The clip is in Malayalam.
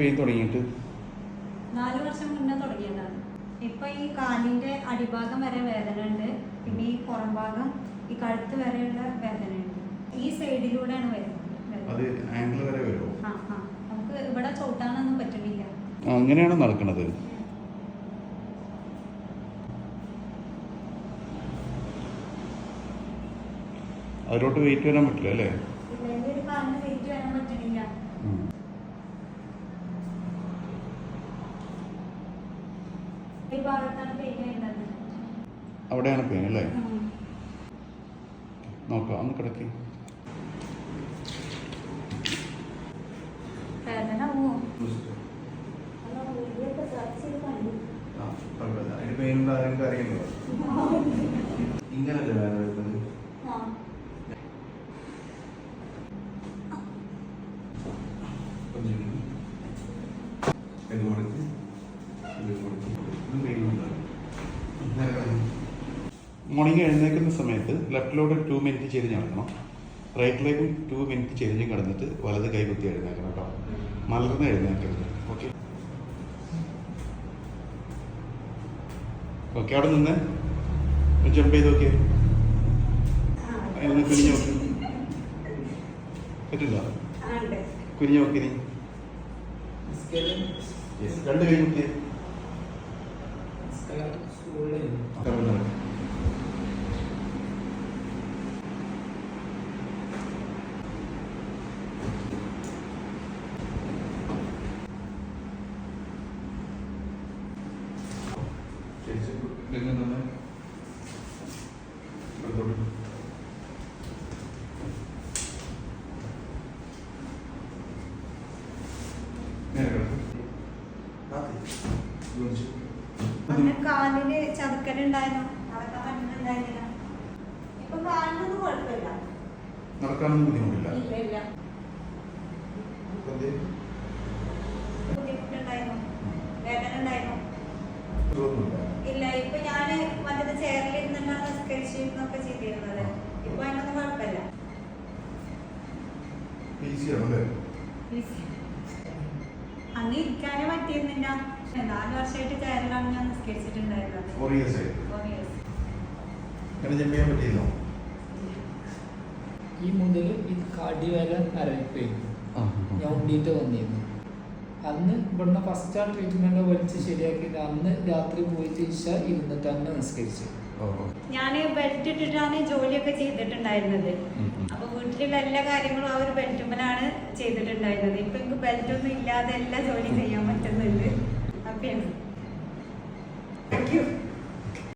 പെയിൻ തുടങ്ങിയിട്ട്? നാല് വർഷം മുന്നേ തുടങ്ങിയതാണ്. ഇപ്പൊ ഈ കാലിന്റെ അടിഭാഗം വരെ വേദന ഉണ്ട് പിന്നെ ഈ പുറം ഭാഗം ഈ കഴുത്ത് വരെയുള്ള വേദന ഉണ്ട് ഈ സൈഡിലൂടെയാണ് വരുന്നത് അത് ആംഗിൾ വരെ വരുമോ ആ ആ. നമുക്ക് ഇവിടെ ചവിട്ടാനൊന്നും പറ്റണില്ല അങ്ങനെയാണ് നടക്കുന്നത് അതിലോട്ട് വെയിറ്റ് വരാൻ പറ്റില്ല അല്ലേ ഇല്ലെങ്കിൽ ഒരു കാലിന് വെയിറ്റ് വരാൻ പറ്റണില്ല ഉം. ഈ ഭാഗത്താണ് പെയിൻ വരുന്നത് അവിടെയാണ് പെയിൻ അല്ലേ. നോക്കാം ഒന്ന് കിടക്കി. വേദന അല്ല, വീഡിയോയൊക്കെ search ചെയ്ത് കണ്ടു. അതിന് പെയിൻ ആരെങ്കിലും അറിയുന്നത് ഇങ്ങനല്ലേ വേദന വരുന്നത് ആ. മോർണിംഗ് എഴുന്നേൽക്കുന്ന സമയത്ത് ലെഫ്റ്റിലോട്ട് ടു മിനിറ്റ് ചെരിഞ്ഞ് കിടക്കണം റൈറ്റിലേക്കും ടു മിനിറ്റ് ചെരിഞ്ഞ് കിടന്നിട്ട് വലത് കൈ കുത്തി എഴുന്നേക്കണം കേട്ടോ. മലർന്ന് എഴുന്നേൽക്കരുത്. ഓക്കെ ഓക്കെ അവിടെ നിന്ന് ജമ്പ് ചെയ്ത് നോക്കിയേ. ആ. അതിന് കുനിഞ്ഞ് നോക്കി. പറ്റില്ല. കുനിഞ്ഞ് നോക്കി നീ രണ്ട് കൈ കുത്തിയേ അന്ന് കാലിൽ ചതുക്കലുണ്ടായിരുന്നു. നടക്കാൻ പറ്റുന്നുണ്ടായിരുന്നില്ല ഇപ്പൊ കാലിനൊന്നും കുഴപ്പമില്ല. നടക്കാനൊന്നും ബുദ്ധിമുട്ടില്ല. ഇരുന്നിട്ടാണ് നിസ്കരിച്ചിരുന്നൊക്കെ ചെയ്തിരുന്നത്. ഇപ്പൊ അതിനൊന്നും കുഴപ്പമില്ല. അന്ന് ഇരിക്കാനേ പറ്റിയിരുന്നില്ല. നാല് വർഷമായിട്ട് ചെയറിലാണ് ഞാൻ നിസ്കരിച്ചിട്ടുണ്ടായിരുന്നത്. ഫോർ ഇയേഴ്സ് ജമ്പ് ചെയ്യാൻ പറ്റിയില്ലോ ഈ മുതൽ ഈ വരെ ആരംഭിക്കുന്നു ഞാൻ ഉണ്ടിയിട്ട് വന്നിരുന്നു. അന്ന് ഇവിടുന്ന് ഫസ്റ്റ് ആ ട്രീറ്റ്മെന്റ് വലിച്ച് ശരിയാക്കിയത് അന്ന് രാത്രി പോയിട്ട് ഇഷ ഇരുന്നിട്ട് തന്നെ നിസ്കരിച്ചു ഞാൻ ബെൽറ്റ് ഇട്ടിട്ടാണ് ജോലിയൊക്കെ ചെയ്തിട്ടുണ്ടായിരുന്നത്. അപ്പൊ വീട്ടിലുള്ള എല്ലാ കാര്യങ്ങളും ആ ഒരു ബെൽറ്റുമ്മലാണ് ചെയ്തിട്ടുണ്ടായിരുന്നത്. ഇപ്പൊ എനിക്ക് ബെൽറ്റ് ഒന്നും ഇല്ലാതെ എല്ലാ ജോലി ചെയ്യാൻ പറ്റുന്നുണ്ട്. ഹാപ്പിയാണ് താങ്ക് യു